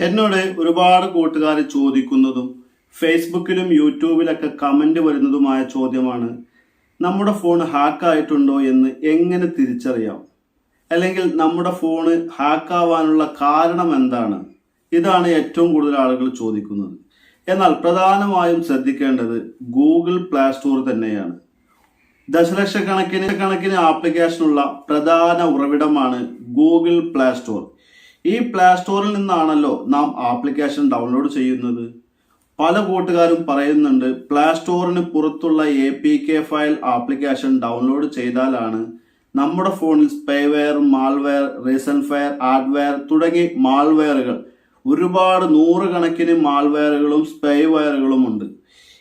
എന്നോട് ഒരുപാട് കൂട്ടുകാർ ചോദിക്കുന്നതും ഫേസ്ബുക്കിലും യൂട്യൂബിലൊക്കെ കമന്റ് വരുന്നതുമായ ചോദ്യമാണ് നമ്മുടെ ഫോൺ ഹാക്കായിട്ടുണ്ടോ എന്ന് എങ്ങനെ തിരിച്ചറിയാം? അല്ലെങ്കിൽ നമ്മുടെ ഫോണ് ഹാക്കാവാനുള്ള കാരണം എന്താണ്? ഇതാണ് ഏറ്റവും കൂടുതൽ ആളുകൾ ചോദിക്കുന്നത്. എന്നാൽ പ്രധാനമായും ശ്രദ്ധിക്കേണ്ടത് ഗൂഗിൾ പ്ലേ സ്റ്റോർ തന്നെയാണ്. ദശലക്ഷക്കണക്കിന് കണക്കിന് ആപ്ലിക്കേഷനുള്ള പ്രധാന ഉറവിടമാണ് ഗൂഗിൾ പ്ലേ സ്റ്റോർ ഈ പ്ലേ സ്റ്റോറിൽ നിന്നാണല്ലോ നാം ആപ്ലിക്കേഷൻ ഡൗൺലോഡ് ചെയ്യുന്നത്. പല കൂട്ടുകാരും പറയുന്നുണ്ട് പ്ലേ സ്റ്റോറിന് പുറത്തുള്ള A P K file application download ചെയ്താലാണ് നമ്മുടെ ഫോണിൽ സ്പൈവെയർ മാൾവെയർ റീസൺ ഫെയർ ഹാർഡ്വെയർ തുടങ്ങി മാൾവെയറുകൾ ഒരുപാട് നൂറുകണക്കിന് മാൾവെയറുകളും സ്പൈവെയറുകളും ഉണ്ട്.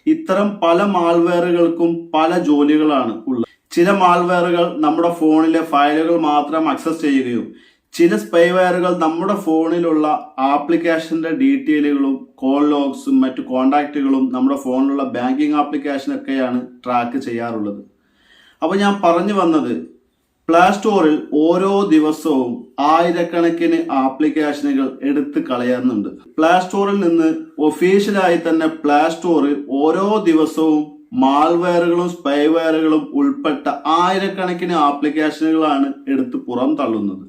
ഇത്തരം പല മാൾവെയറുകൾക്കും പല ജോലികളാണ് ഉള്ളത്. ചില മാൾവെയറുകൾ നമ്മുടെ ഫോണിലെ ഫയലുകൾ മാത്രം ആക്സസ് ചെയ്യുകയും ചില സ്പൈവെയറുകൾ നമ്മുടെ ഫോണിലുള്ള ആപ്ലിക്കേഷന്റെ ഡീറ്റെയിലുകളും കോൾ ലോഗ്സും മറ്റു കോണ്ടാക്റ്റുകളും നമ്മുടെ ഫോണിലുള്ള ബാങ്കിങ് ആപ്ലിക്കേഷനൊക്കെയാണ് ട്രാക്ക് ചെയ്യാറുള്ളത്. അപ്പോൾ ഞാൻ പറഞ്ഞു വന്നത് പ്ലേ സ്റ്റോറിൽ ഓരോ ദിവസവും ആയിരക്കണക്കിന് ആപ്ലിക്കേഷനുകൾ എടുത്ത് കളയുന്നുണ്ട് പ്ലേ സ്റ്റോറിൽ നിന്ന് ഒഫീഷ്യലായി തന്നെ പ്ലേ സ്റ്റോറിൽ ഓരോ ദിവസവും മാൾവെയറുകളും സ്പൈവെയറുകളും ഉൾപ്പെട്ട ആയിരക്കണക്കിന് ആപ്ലിക്കേഷനുകളാണ് എടുത്ത് പുറം തള്ളുന്നത്.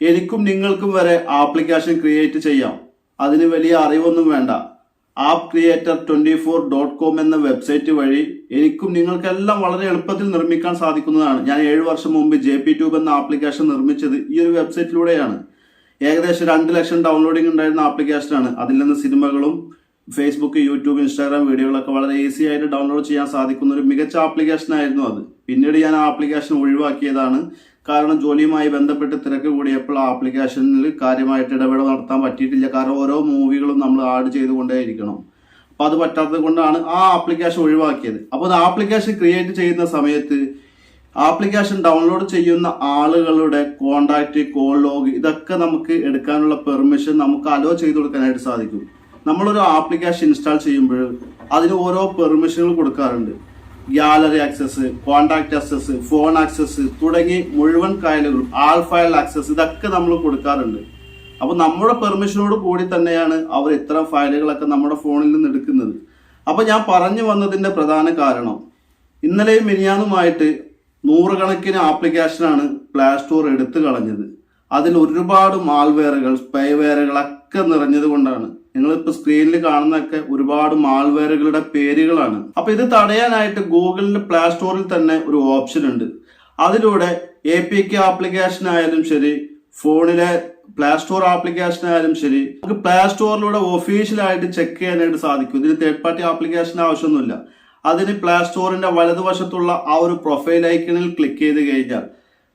എനിക്കും നിങ്ങൾക്കും വരെ ആപ്ലിക്കേഷൻ ക്രിയേറ്റ് ചെയ്യാം. അതിന് വലിയ അറിവൊന്നും വേണ്ട. App creator twenty four dot com എന്ന വെബ്സൈറ്റ് വഴി എനിക്കും നിങ്ങൾക്കെല്ലാം വളരെ എളുപ്പത്തിൽ നിർമ്മിക്കാൻ സാധിക്കുന്നതാണ്. ഞാൻ ഏഴ് വർഷം മുമ്പ് ജെ പി ട്യൂബ് എന്ന ആപ്ലിക്കേഷൻ നിർമ്മിച്ചത് ഈ ഒരു വെബ്സൈറ്റിലൂടെയാണ്. ഏകദേശം രണ്ട് ലക്ഷം ഡൗൺലോഡിംഗ് ഉണ്ടായിരുന്ന ആപ്ലിക്കേഷനാണ്. അതിൽ നിന്ന് സിനിമകളും ഫേസ്ബുക്ക് യൂട്യൂബ് ഇൻസ്റ്റാഗ്രാം വീഡിയോകളൊക്കെ വളരെ ഈസി ആയിട്ട് ഡൗൺലോഡ് ചെയ്യാൻ സാധിക്കുന്ന ഒരു മികച്ച ആപ്ലിക്കേഷൻ ആയിരുന്നു അത്. പിന്നീട് ഞാൻ ആ ആപ്ലിക്കേഷൻ ഒഴിവാക്കിയതാണ്. കാരണം ജോലിയുമായി ബന്ധപ്പെട്ട് തിരക്ക് കൂടിയപ്പോൾ ആപ്ലിക്കേഷനിൽ കാര്യമായിട്ട് ഇടപെടൽ നടത്താൻ പറ്റിയിട്ടില്ല. കാരണം ഓരോ മൂവികളും നമ്മൾ ആഡ് ചെയ്തുകൊണ്ടേയിരിക്കണം അപ്പോൾ അത് പറ്റാത്തത് കൊണ്ടാണ് ആ ആപ്ലിക്കേഷൻ ഒഴിവാക്കിയത്. അപ്പോൾ അത് ആപ്ലിക്കേഷൻ ക്രിയേറ്റ് ചെയ്യുന്ന സമയത്ത് ആപ്ലിക്കേഷൻ ഡൗൺലോഡ് ചെയ്യുന്ന ആളുകളുടെ കോണ്ടാക്ട് കോൾ ലോഗ് ഇതൊക്കെ നമുക്ക് എടുക്കാനുള്ള പെർമിഷൻ നമുക്ക് അലോ ചെയ്ത് കൊടുക്കാനായിട്ട് സാധിക്കും. നമ്മളൊരു ആപ്ലിക്കേഷൻ ഇൻസ്റ്റാൾ ചെയ്യുമ്പോൾ അതിന് ഓരോ പെർമിഷനുകൾ കൊടുക്കാറുണ്ട്. Gallery access contact access phone access തുടങ്ങി മുഴുവൻ ഫയലുകളും ആൾ ഫയൽ ആക്സസ് ഇതൊക്കെ നമ്മൾ കൊടുക്കാറുണ്ട്. അപ്പോൾ നമ്മുടെ പെർമിഷനോട് കൂടി തന്നെയാണ് അവർ ഇത്തരം ഫയലുകളൊക്കെ നമ്മുടെ ഫോണിൽ നിന്ന് എടുക്കുന്നത്. അപ്പോൾ ഞാൻ പറഞ്ഞു വന്നതിന്റെ പ്രധാന കാരണം ഇന്നലെയും മിനിയാനുമായിട്ട് നൂറുകണക്കിന് ആപ്ലിക്കേഷനാണ് പ്ലേ സ്റ്റോർ എടുത്തു കളഞ്ഞത്. അതിൽ ഒരുപാട് മാൾവെയറുകൾ സ്പൈവെയറുകളൊക്കെ നിറഞ്ഞത് കൊണ്ടാണ്. നിങ്ങളിപ്പോ സ്ക്രീനിൽ കാണുന്നൊക്കെ ഒരുപാട് മാൾവെയറുകളുടെ പേരുകളാണ്. അപ്പോൾ ഇത് തടയാനായിട്ട് ഗൂഗിളിന്റെ പ്ലേ സ്റ്റോറിൽ തന്നെ ഒരു ഓപ്ഷൻ ഉണ്ട്. അതിലൂടെ എ പി കെ ആപ്ലിക്കേഷൻ ആയാലും ശരി ഫോണിലെ പ്ലേ സ്റ്റോർ ആപ്ലിക്കേഷൻ ആയാലും ശരി നമുക്ക് പ്ലേ സ്റ്റോറിലൂടെ ഒഫീഷ്യലായിട്ട് ചെക്ക് ചെയ്യാനായിട്ട് സാധിക്കും. ഇതിന് തേർഡ് പാർട്ടി ആപ്ലിക്കേഷൻ ആവശ്യമൊന്നുമില്ല. അതിന് പ്ലേ സ്റ്റോറിന്റെ വലതുവശത്തുള്ള ആ ഒരു പ്രൊഫൈൽ ഐക്കണിൽ ക്ലിക്ക് ചെയ്ത് കഴിഞ്ഞാൽ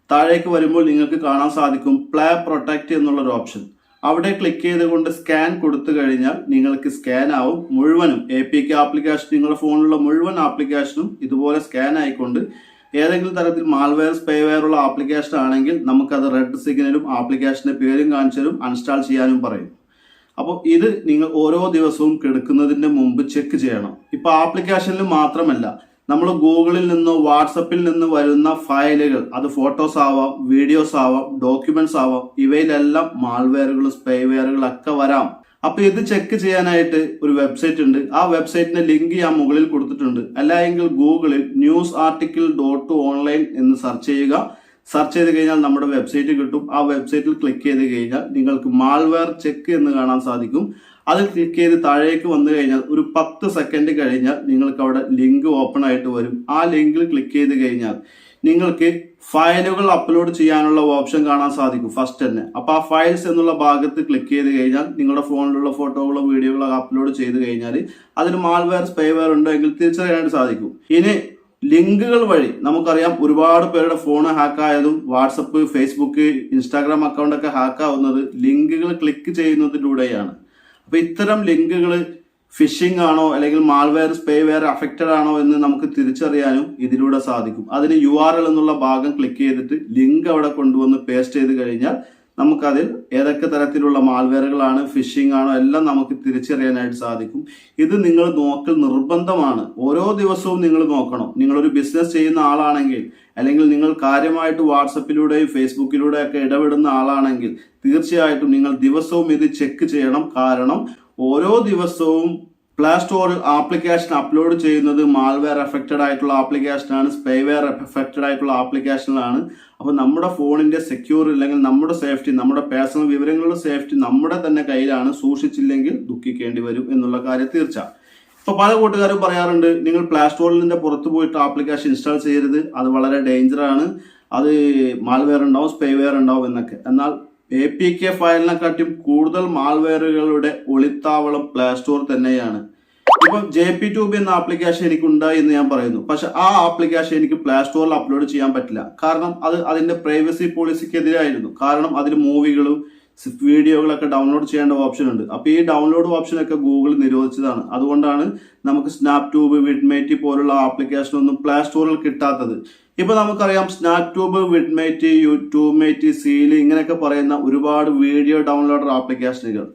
താഴേക്ക് വരുമ്പോൾ നിങ്ങൾക്ക് കാണാൻ സാധിക്കും പ്ലേ പ്രൊട്ടക്റ്റ് എന്നുള്ള ഒരു ഓപ്ഷൻ അവിടെ ക്ലിക്ക് ചെയ്തുകൊണ്ട് സ്കാൻ കൊടുത്തു കഴിഞ്ഞാൽ നിങ്ങൾക്ക് സ്കാൻ ആവും. മുഴുവനും എ പി കെ ആപ്ലിക്കേഷൻ നിങ്ങളുടെ ഫോണിലുള്ള മുഴുവൻ ആപ്ലിക്കേഷനും ഇതുപോലെ സ്കാൻ ആയിക്കൊണ്ട് ഏതെങ്കിലും തരത്തിൽ മാൽവെയർ സ്പൈവെയർ ഉള്ള ആപ്ലിക്കേഷൻ ആണെങ്കിൽ നമുക്കത് റെഡ് സിഗ്നലും ആപ്ലിക്കേഷന്റെ പേരും കാണിച്ചാലും അൺസ്റ്റാൾ ചെയ്യാനും പറയും. അപ്പോൾ ഇത് നിങ്ങൾ ഓരോ ദിവസവും കെടുക്കുന്നതിന്റെ മുമ്പ് ചെക്ക് ചെയ്യണം. ഇപ്പൊ ആപ്ലിക്കേഷനിൽ മാത്രമല്ല നമ്മൾ ഗൂഗിളിൽ നിന്നോ വാട്സപ്പിൽ നിന്ന് വരുന്ന ഫയലുകൾ അത് ഫോട്ടോസ് ആവാം വീഡിയോസ് ആവാം ഡോക്യുമെന്റ്സ് ആവാം ഇവയിലെല്ലാം മാൾവെയറുകൾ സ്പൈവെയറുകൾ ഒക്കെ വരാം. അപ്പൊ ഇത് ചെക്ക് ചെയ്യാനായിട്ട് ഒരു വെബ്സൈറ്റ് ഉണ്ട്. ആ വെബ്സൈറ്റിന്റെ ലിങ്ക് ഞാൻ മുകളിൽ കൊടുത്തിട്ടുണ്ട്. അല്ലെങ്കിൽ ഗൂഗിളിൽ ന്യൂസ് ആർട്ടിക്കിൾ ഡോട്ട് ഓൺലൈൻ എന്ന് സെർച്ച് ചെയ്യുക. സെർച്ച് ചെയ്ത് കഴിഞ്ഞാൽ നമ്മുടെ വെബ്സൈറ്റ് കിട്ടും. ആ വെബ്സൈറ്റിൽ ക്ലിക്ക് ചെയ്ത് കഴിഞ്ഞാൽ നിങ്ങൾക്ക് മാൾവെയർ ചെക്ക് എന്ന് കാണാൻ സാധിക്കും. അതിൽ ക്ലിക്ക് ചെയ്ത് താഴേക്ക് വന്നു കഴിഞ്ഞാൽ ഒരു പത്ത് സെക്കൻഡ് കഴിഞ്ഞാൽ നിങ്ങൾക്ക് അവിടെ ലിങ്ക് ഓപ്പൺ ആയിട്ട് വരും. ആ ലിങ്കിൽ ക്ലിക്ക് ചെയ്ത് കഴിഞ്ഞാൽ നിങ്ങൾക്ക് ഫയലുകൾ അപ്ലോഡ് ചെയ്യാനുള്ള ഓപ്ഷൻ കാണാൻ സാധിക്കും ഫസ്റ്റ് തന്നെ. അപ്പോൾ ആ ഫയൽസ് എന്നുള്ള ഭാഗത്ത് ക്ലിക്ക് ചെയ്ത് കഴിഞ്ഞാൽ നിങ്ങളുടെ ഫോണിലുള്ള ഫോട്ടോകളോ വീഡിയോകളോ അപ്ലോഡ് ചെയ്ത് കഴിഞ്ഞാൽ അതിന് മാൾവെയർ സ്പൈവെയർ ഉണ്ടോ എങ്കിൽ തിരിച്ചറിയാനായിട്ട് സാധിക്കും. ഇനി ലിങ്കുകൾ വഴി നമുക്കറിയാം ഒരുപാട് പേരുടെ ഫോൺ ഹാക്കായതും വാട്സപ്പ് ഫേസ്ബുക്ക് ഇൻസ്റ്റാഗ്രാം അക്കൗണ്ട് ഒക്കെ ഹാക്കാവുന്നത് ലിങ്കുകൾ ക്ലിക്ക് ചെയ്യുന്നതിലൂടെയാണ്. അപ്പൊ ഇത്തരം ലിങ്കുകൾ ഫിഷിംഗ് ആണോ അല്ലെങ്കിൽ മാൾവെയർ സ്പേവെയർ അഫക്റ്റഡ് ആണോ എന്ന് നമുക്ക് തിരിച്ചറിയാനും ഇതിലൂടെ സാധിക്കും. അതിന് യു എന്നുള്ള ഭാഗം ക്ലിക്ക് ചെയ്തിട്ട് ലിങ്ക് അവിടെ കൊണ്ടുവന്ന് പേസ്റ്റ് ചെയ്ത് കഴിഞ്ഞാൽ നമുക്കതിൽ ഏതൊക്കെ തരത്തിലുള്ള മാൽവെയറുകളാണ് ഫിഷിംഗ് ആണോ എല്ലാം നമുക്ക് തിരിച്ചറിയാനായിട്ട് സാധിക്കും. ഇത് നിങ്ങൾ നോക്കൽ നിർബന്ധമാണ്. ഓരോ ദിവസവും നിങ്ങൾ നോക്കണം. നിങ്ങളൊരു ബിസിനസ് ചെയ്യുന്ന ആളാണെങ്കിൽ അല്ലെങ്കിൽ നിങ്ങൾ കാര്യമായിട്ട് വാട്സപ്പിലൂടെയും ഫേസ്ബുക്കിലൂടെയും ഒക്കെ ഇടപെടുന്ന ആളാണെങ്കിൽ തീർച്ചയായിട്ടും നിങ്ങൾ ദിവസവും ഇത് ചെക്ക് ചെയ്യണം. കാരണം ഓരോ ദിവസവും പ്ലേ സ്റ്റോർ ആപ്ലിക്കേഷൻ അപ്ലോഡ് ചെയ്യുന്നത് മാൽവെയർ എഫക്റ്റഡ് ആയിട്ടുള്ള ആപ്ലിക്കേഷനാണ് സ്പൈവെയർ എഫക്റ്റഡ് ആയിട്ടുള്ള ആപ്ലിക്കേഷനിലാണ് അപ്പോൾ നമ്മുടെ ഫോണിന്റെ സെക്യൂർ ഇല്ലെങ്കിൽ നമ്മുടെ സേഫ്റ്റി നമ്മുടെ പേഴ്സണൽ വിവരങ്ങളുടെ സേഫ്റ്റി നമ്മുടെ തന്നെ കയ്യിലാണ് സൂക്ഷിച്ചില്ലെങ്കിൽ ദുഃഖിക്കേണ്ടി വരും എന്നുള്ള കാര്യം തീർച്ച ഇപ്പൊ പല കൂട്ടുകാരും പറയാറുണ്ട് നിങ്ങൾ പ്ലേ സ്റ്റോറിൽ നിന്ന് പുറത്തു പോയിട്ട് ആപ്ലിക്കേഷൻ ഇൻസ്റ്റാൾ ചെയ്യരുത്. അത് വളരെ ഡേഞ്ചറാണ് അത് മാൽവെയർ ഉണ്ടാവും സ്പൈവെയർ ഉണ്ടാവും എന്നൊക്കെ. എന്നാൽ എ പി കെ ഫയലിനെക്കാട്ടിയും കൂടുതൽ മാൾവെയറുകളുടെ ഒളിത്താവളം പ്ലേ സ്റ്റോർ തന്നെയാണ്. ഇപ്പം ജെ പി ട്യൂബ് എന്ന ആപ്ലിക്കേഷൻ എനിക്ക് ഉണ്ടായി എന്ന് ഞാൻ പറയുന്നു. പക്ഷെ ആ ആപ്ലിക്കേഷൻ എനിക്ക് പ്ലേ സ്റ്റോറിൽ അപ്ലോഡ് ചെയ്യാൻ പറ്റില്ല. കാരണം അത് അതിന്റെ പ്രൈവസി പോളിസിക്ക് എതിരായിരുന്നു കാരണം അതിൽ മൂവികളും വീഡിയോകളൊക്കെ ഡൗൺലോഡ് ചെയ്യേണ്ട ഓപ്ഷൻ ഉണ്ട്. അപ്പൊ ഈ ഡൗൺലോഡ് ഓപ്ഷൻ ഒക്കെ ഗൂഗിൾ നിരോധിച്ചതാണ്. അതുകൊണ്ടാണ് നമുക്ക് സ്നാപ് ട്യൂബ് വിഡ്മേറ്റി പോലുള്ള ആപ്ലിക്കേഷൻ ഒന്നും പ്ലേ സ്റ്റോറിൽ കിട്ടാത്തത്. ഇപ്പൊ നമുക്കറിയാം snap tube YouTube mate seal ഇങ്ങനെയൊക്കെ പറയുന്ന ഒരുപാട് വീഡിയോ ഡൗൺലോഡർ ആപ്ലിക്കേഷനുകൾ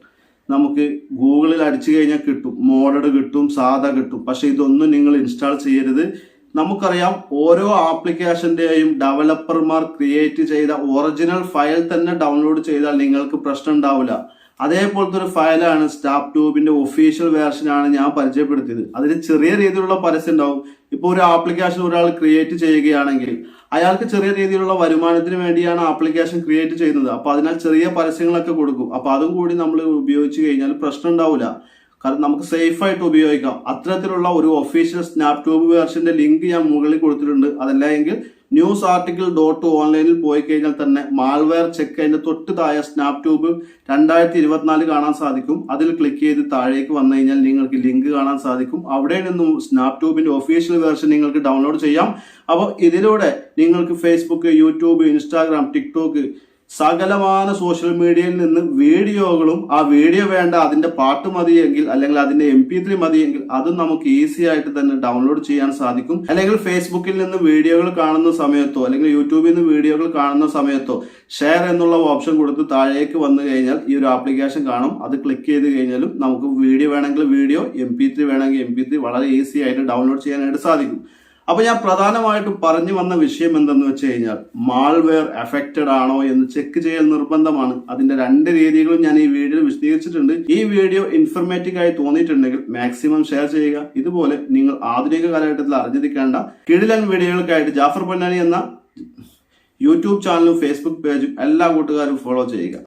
നമുക്ക് ഗൂഗിളിൽ അടിച്ചു കഴിഞ്ഞാൽ കിട്ടും. മോഡഡ് കിട്ടും സാധാ കിട്ടും. പക്ഷെ ഇതൊന്നും നിങ്ങൾ ഇൻസ്റ്റാൾ ചെയ്യരുത്. നമുക്കറിയാം ഓരോ ആപ്ലിക്കേഷന്റെയും ഡെവലപ്പർമാർ ക്രിയേറ്റ് ചെയ്ത ഒറിജിനൽ ഫയൽ തന്നെ ഡൗൺലോഡ് ചെയ്താൽ നിങ്ങൾക്ക് പ്രശ്നം ഉണ്ടാവില്ല. അതേപോലത്തെ ഒരു ഫയലാണ് സ്റ്റാപ് ട്യൂബിന്റെ ഒഫീഷ്യൽ വേർഷനാണ് ഞാൻ പരിചയപ്പെടുത്തിയത്. അതിന് ചെറിയ രീതിയിലുള്ള പരസ്യം ഉണ്ടാവും. ഇപ്പോൾ ഒരു ആപ്ലിക്കേഷൻ ഒരാൾ ക്രിയേറ്റ് ചെയ്യുകയാണെങ്കിൽ അയാൾക്ക് ചെറിയ രീതിയിലുള്ള വരുമാനത്തിന് വേണ്ടിയാണ് ആപ്ലിക്കേഷൻ ക്രിയേറ്റ് ചെയ്യുന്നത്. അപ്പൊ അതിനാൽ ചെറിയ പരസ്യങ്ങളൊക്കെ കൊടുക്കും. അപ്പൊ അതും കൂടി നമ്മൾ ഉപയോഗിച്ച് കഴിഞ്ഞാൽ പ്രശ്നം ഉണ്ടാവില്ല. കാരണം നമുക്ക് സേഫ് ആയിട്ട് ഉപയോഗിക്കാം. അത്തരത്തിലുള്ള ഒരു ഒഫീഷ്യൽ സ്നാപ് വേർഷന്റെ ലിങ്ക് ഞാൻ മുകളിൽ കൊടുത്തിട്ടുണ്ട്. അതല്ല എങ്കിൽ ന്യൂസ് ആർട്ടിക്കിൾ ഡോട്ട് ഓൺലൈനിൽ പോയി കഴിഞ്ഞാൽ തന്നെ മാൾവെയർ ചെക്ക് അതിന്റെ തൊട്ട് താഴെ സ്നാപ് രണ്ടായിരത്തി ഇരുപത്തിനാല് കാണാൻ സാധിക്കും. അതിൽ ക്ലിക്ക് ചെയ്ത് താഴേക്ക് വന്നു കഴിഞ്ഞാൽ നിങ്ങൾക്ക് ലിങ്ക് കാണാൻ സാധിക്കും. അവിടെ നിന്നും സ്നാപ് ട്യൂബിന്റെ ഒഫീഷ്യൽ വേർഷൻ നിങ്ങൾക്ക് ഡൗൺലോഡ് ചെയ്യാം. അപ്പോൾ ഇതിലൂടെ നിങ്ങൾക്ക് ഫേസ്ബുക്ക് യൂട്യൂബ് ഇൻസ്റ്റാഗ്രാം ടിക്ടോക്ക് സകലമാന സോഷ്യൽ മീഡിയയിൽ നിന്ന് വീഡിയോകളും ആ വീഡിയോ വേണ്ട അതിന്റെ പാട്ട് മതിയെങ്കിൽ അല്ലെങ്കിൽ അതിന്റെ എം പി ത്രീ മതിയെങ്കിൽ അതും നമുക്ക് ഈസി ആയിട്ട് തന്നെ ഡൗൺലോഡ് ചെയ്യാൻ സാധിക്കും. അല്ലെങ്കിൽ ഫേസ്ബുക്കിൽ നിന്ന് വീഡിയോകൾ കാണുന്ന സമയത്തോ അല്ലെങ്കിൽ യൂട്യൂബിൽ നിന്ന് വീഡിയോകൾ കാണുന്ന സമയത്തോ ഷെയർ എന്നുള്ള ഓപ്ഷൻ കൊടുത്ത് താഴേക്ക് വന്നു കഴിഞ്ഞാൽ ഈ ഒരു ആപ്ലിക്കേഷൻ കാണും. അത് ക്ലിക്ക് ചെയ്ത് കഴിഞ്ഞാലും നമുക്ക് വീഡിയോ വേണമെങ്കിൽ വീഡിയോ എം പി ത്രീ വേണമെങ്കിൽ എം പി ത്രീ വളരെ ഈസി ആയിട്ട് ഡൗൺലോഡ് ചെയ്യാനായിട്ട് സാധിക്കും. അപ്പൊ ഞാൻ പ്രധാനമായിട്ടും പറഞ്ഞു വന്ന വിഷയം എന്തെന്ന് വെച്ച് കഴിഞ്ഞാൽ മാൾവെയർ എഫക്റ്റഡ് ആണോ എന്ന് ചെക്ക് ചെയ്യൽ നിർബന്ധമാണ്. അതിന്റെ രണ്ട് രീതികളും ഞാൻ ഈ വീഡിയോയിൽ വിശദീകരിച്ചിട്ടുണ്ട്. ഈ വീഡിയോ ഇൻഫർമേറ്റീവ് ആയി തോന്നിയിട്ടുണ്ടെങ്കിൽ മാക്സിമം ഷെയർ ചെയ്യുക. ഇതുപോലെ നിങ്ങൾ ആധുനിക കാലഘട്ടത്തിൽ അറിഞ്ഞിരിക്കേണ്ട കിടിലൻ വീഡിയോകൾക്കായിട്ട് ജാഫർ പൊന്നാനി എന്ന യൂട്യൂബ് ചാനലും ഫേസ്ബുക്ക് പേജും എല്ലാ കൂട്ടുകാരും ഫോളോ ചെയ്യുക.